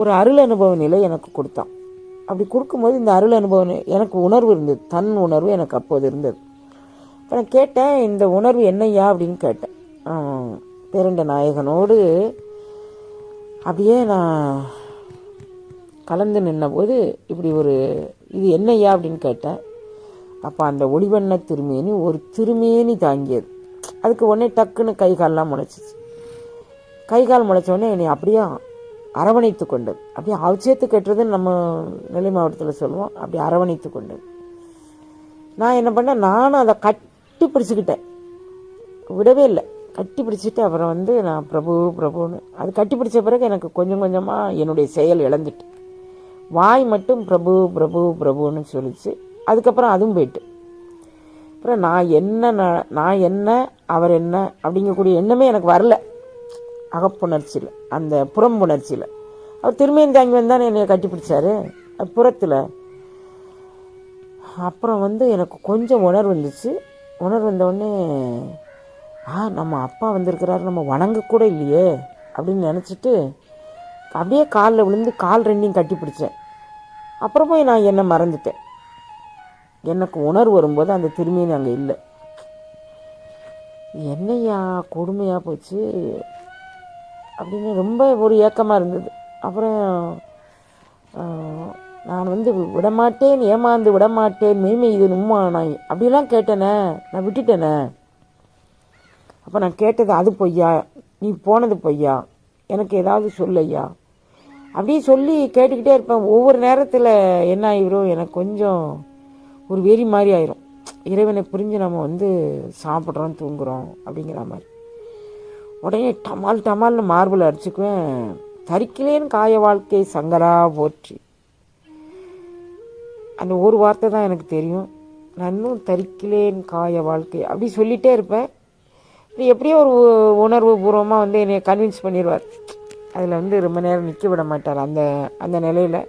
ஒரு அருள் அனுபவ நிலை எனக்கு கொடுத்தான். அப்படி கொடுக்கும்போது இந்த அருள் அனுபவ எனக்கு உணர்வு இருந்தது. தன் உணர்வு எனக்கு அப்போது இருந்தது. இப்போ நான் கேட்டேன் இந்த உணர்வு என்னையா அப்படின்னு கேட்டேன். பேரண்ட நாயகனோடு அப்படியே நான் கலந்து நின்னபோது இப்படி ஒரு இது என்னையா அப்படின்னு கேட்டேன். அப்போ அந்த ஒளிவண்ண திருமேனி ஒரு திருமேனி தாங்கியது. அதுக்கு உடனே டக்குன்னு கை கால்லாம் முளைச்சிச்சு. கை கால் முளைச்ச உடனே என்னை அப்படியே அரவணைத்து கொண்டது அப்படியே அவசியத்து கட்டுறது நம்ம நெல்லை மாவட்டத்தில் சொல்லுவோம். அப்படி அரவணைத்து கொண்டது நான் என்ன பண்ணேன்? நானும் அதை கட்டி பிடிச்சிக்கிட்டேன். விடவே இல்லை. கட்டி பிடிச்சிட்டு அப்புறம் வந்து நான் பிரபு பிரபுன்னு. அது கட்டி பிடிச்ச பிறகு எனக்கு கொஞ்சம் கொஞ்சமாக என்னுடைய செயல் இழந்துட்டு. வாய் மட்டும் பிரபு பிரபு பிரபுன்னு சொல்லிச்சு. அதுக்கப்புறம் அதுவும் போயிட்டு. அப்புறம் நான் என்ன நான் நான் என்ன அவர் என்ன அப்படிங்கக்கூடிய எண்ணமே எனக்கு வரல. அகப்புணர்ச்சியில் அந்த புறம்புணர்ச்சியில். அவர் திரும்பியும் தாங்கி வந்தானே என்னை கட்டி பிடிச்சாரு அது புறத்தில். அப்புறம் வந்து எனக்கு கொஞ்சம் உணர்வு வந்துச்சு உணர்வு வந்த உடனே ஆ நம்ம அப்பா வந்திருக்கிறாரு. நம்ம வணங்கக்கூட இல்லையே அப்படின்னு நினச்சிட்டு அப்படியே காலில் விழுந்து கால் ரெண்டையும் கட்டி பிடிச்சேன் அப்புறம் போய் நான் என்னை மறந்துட்டேன். எனக்கு உணர்வு வரும்போது அந்த திரும்பியும் அங்கே இல்லை. என்னையா கொடுமையாக போச்சு. அப்படின்னு ரொம்ப ஒரு ஏக்கமாக இருந்தது. அப்புறம் நான் வந்து விடமாட்டேன் ஏமாந்து விடமாட்டேன் மெய்மை இது நும்மா நான் அப்படிலாம் கேட்டேனே. நான் விட்டுட்டேனே. அப்போ நான் கேட்டது அது பொய்யா? நீ போனது பொய்யா? எனக்கு ஏதாவது சொல்லையா? அப்படியே சொல்லி கேட்டுக்கிட்டே இருப்பேன். ஒவ்வொரு நேரத்தில் என்ன ஆயிரும்? எனக்கு கொஞ்சம் ஒரு வெறி மாதிரி ஆயிரும். இறைவனை புரிஞ்சு நம்ம வந்து சாப்பிட்றோம் தூங்குறோம் அப்படிங்கிற மாதிரி. உடனே டமால் டமால்னு மார்பிள் அடிச்சுக்குவேன். தறிக்கிலேன்னு காய வாழ்க்கை சங்கரா போற்றி. அந்த ஒரு வார்த்தை தான் எனக்கு தெரியும். நான் இன்னும் காய வாழ்க்கை அப்படி சொல்லிகிட்டே இருப்பேன். இது எப்படியோ ஒரு உணர்வு பூர்வமாக வந்து என்னை கன்வின்ஸ் பண்ணிடுவார் அதில் வந்து ரொம்ப நேரம் நிற்க விட மாட்டார் அந்த அந்த நிலையில்.